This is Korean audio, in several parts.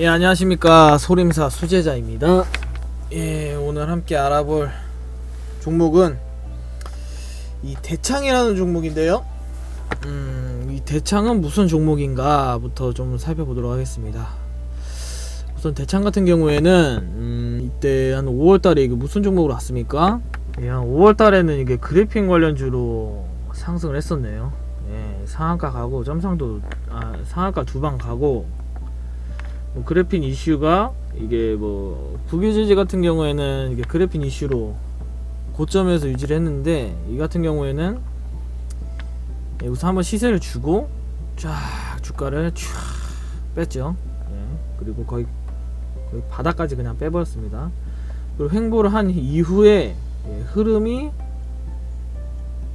예 안녕하십니까. 소림사 수제자입니다. 예 오늘 함께 알아볼 종목은 이 대창이라는 종목인데요. 음 이 대창은 무슨 종목인가부터 좀 살펴보도록 하겠습니다. 우선 대창 같은 경우에는 음 이때 한 5월 달에 이게 무슨 종목으로 왔습니까? 예, 한 5월 달에는 이게 그래픽 관련주로 상승을 했었네요. 예 상한가 가고 점상도 아 상한가 두 방 가고 뭐 그래핀 이슈가 이게 뭐 국유지지 같은 경우에는 이게 그래핀 이슈로 고점에서 유지를 했는데 이 같은 경우에는 예, 우선 한번 시세를 주고 쫙 주가를 쫙 뺐죠. 예, 그리고 거의 거의 바닥까지 그냥 빼버렸습니다. 그리고 횡보를 한 이후에 예, 흐름이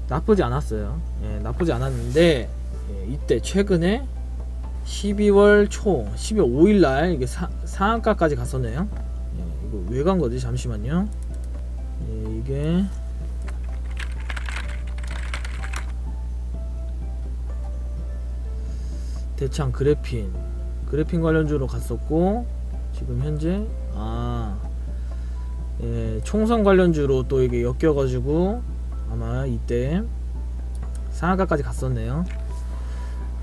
나쁘지 않았어요. 예, 나쁘지 않았는데 예, 이때 최근에 12월 초, 12월 5일 날 이게 사, 상한가까지 갔었네요. 예, 이거 왜 간 거지? 잠시만요. 예, 이게 대창 그래핀 그래핀 관련주로 갔었고 지금 현재 아 예, 총선 관련주로 또 이게 엮여가지고 아마 이때 상한가까지 갔었네요.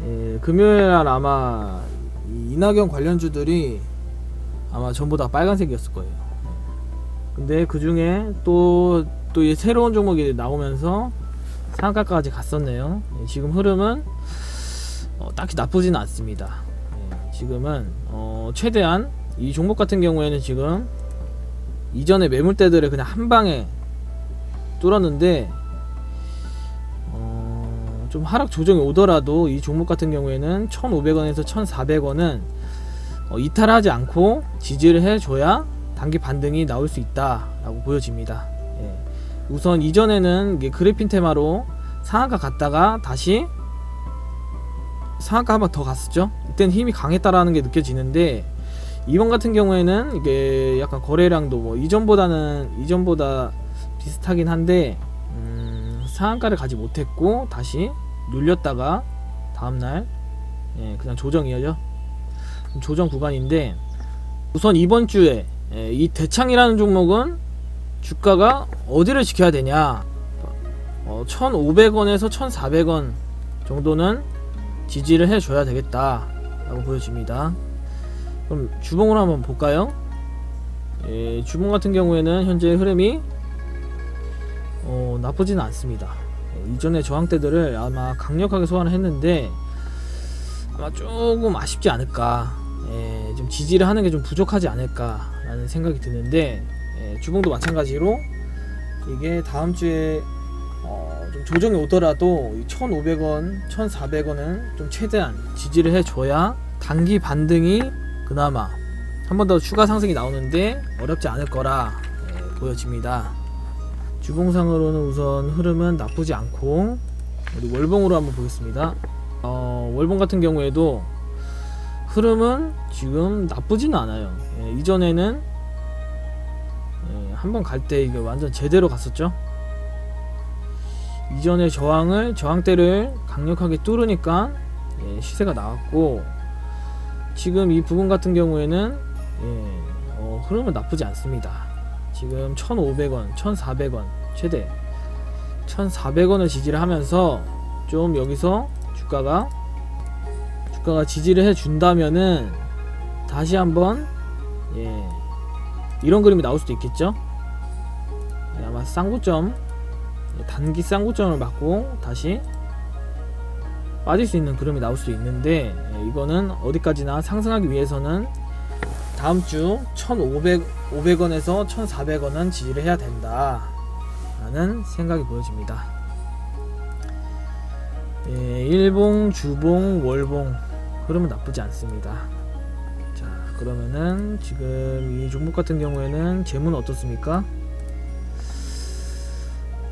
예, 금요일 날 아마 이 이낙연 관련주들이 아마 전부 다 빨간색이었을 거예요. 근데 그 중에 또, 또이 새로운 종목이 나오면서 상한가까지 갔었네요. 예, 지금 흐름은 어, 딱히 나쁘지는 않습니다. 예, 지금은 어, 최대한 이 종목 같은 경우에는 지금 이전에 매물대들을 그냥 한 방에 뚫었는데 어, 좀 하락 조정이 오더라도 이 종목 같은 경우에는 1,500원에서 1,400원은 어, 이탈하지 않고 지지를 해줘야 단기 반등이 나올 수 있다라고 보여집니다. 예. 우선 이전에는 그래핀 테마로 상한가 갔다가 다시 상한가 한 번 더 갔었죠. 이때는 힘이 강했다라는 게 느껴지는데 이번 같은 경우에는 이게 약간 거래량도 뭐 이전보다는 이전보다 비슷하긴 한데 음, 상한가를 가지 못했고 다시 눌렸다가 다음날 예, 그냥 조정이죠. 조정 구간인데 우선 이번 주에 예, 이 대창이라는 종목은 주가가 어디를 지켜야 되냐? 어, 1,500원에서 1,400원 정도는 지지를 해줘야 되겠다 라고 보여집니다. 그럼 주봉으로 한번 볼까요? 예, 주봉 같은 경우에는 현재 흐름이 어, 나쁘지는 않습니다. 예, 이전에 저항대들을 아마 강력하게 소환을 했는데 아마 조금 아쉽지 않을까. 예, 좀 지지를 하는 게 좀 부족하지 않을까라는 생각이 드는데 예, 주봉도 마찬가지로 이게 다음 주에 어, 좀 조정이 오더라도 1,500원, 1,400원은 좀 최대한 지지를 해줘야 단기 반등이 그나마 한 번 더 추가 상승이 나오는데 어렵지 않을 거라 예, 보여집니다. 주봉상으로는 우선 흐름은 나쁘지 않고 우리 월봉으로 한번 보겠습니다. 어, 월봉 같은 경우에도 흐름은 지금 나쁘지는 않아요. 예, 이전에는 예, 한번 갈 때 이게 완전 제대로 갔었죠. 이전에 저항을 저항대를 강력하게 뚫으니까 예, 시세가 나왔고 지금 이 부분 같은 경우에는 예, 어, 흐름은 나쁘지 않습니다. 지금 1,500원, 1,400원 최대 1,400원을 지지를 하면서 좀 여기서 주가가 주가가 지지를 해준다면은 다시 한번 예, 이런 그림이 나올 수도 있겠죠. 예, 아마 쌍구점 예, 단기 쌍구점을 맞고 다시 빠질 수 있는 그림이 나올 수도 있는데 예, 이거는 어디까지나 상승하기 위해서는 다음 주 1,500 500원에서 1,400원은 지지를 해야 된다. 라는 생각이 보여집니다. 예, 일봉, 주봉, 월봉 흐름은 나쁘지 않습니다. 자, 그러면은 지금 이 종목 같은 경우에는 재무는 어떻습니까?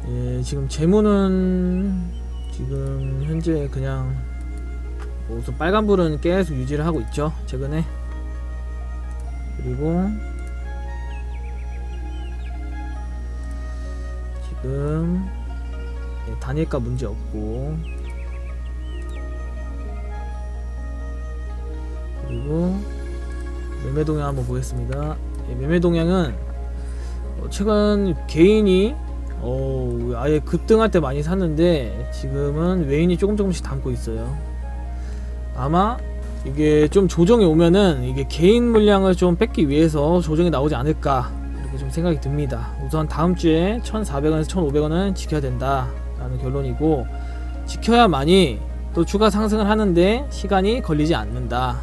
예, 지금 재무는 지금 현재 그냥 뭐 우선 빨간불은 계속 유지를 하고 있죠 최근에 그리고 지금 예, 단일가 문제 없고 그리고 매매 동향 한번 보겠습니다. 예, 매매 동향은 어, 최근 개인이 어, 아예 급등할 때 많이 샀는데 지금은 외인이 조금 조금씩 담고 있어요. 아마 이게 좀 조정이 오면은 이게 개인 물량을 좀 뺏기 위해서 조정이 나오지 않을까 이렇게 좀 생각이 듭니다. 우선 다음 주에 1,400원에서 1,500원은 지켜야 된다라는 결론이고 지켜야만이 또 추가 상승을 하는데 시간이 걸리지 않는다.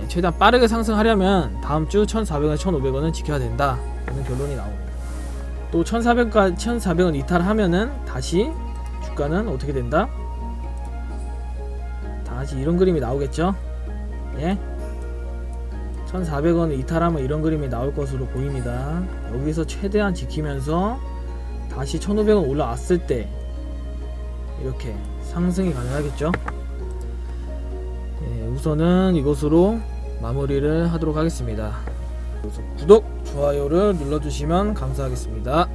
예, 최대한 빠르게 상승하려면 다음 주 1,400원, 1,500원은 지켜야 된다라는 결론이 나옵니다. 또 1,400까 1,400원 이탈하면은 다시 주가는 어떻게 된다? 다시 이런 그림이 나오겠죠? 예? 1,400원 이탈하면 이런 그림이 나올 것으로 보입니다. 여기서 최대한 지키면서 다시 1,500원 올라왔을 때 이렇게 상승이 가능하겠죠? 예, 우선은 이것으로 마무리를 하도록 하겠습니다. 구독, 좋아요를 눌러주시면 감사하겠습니다.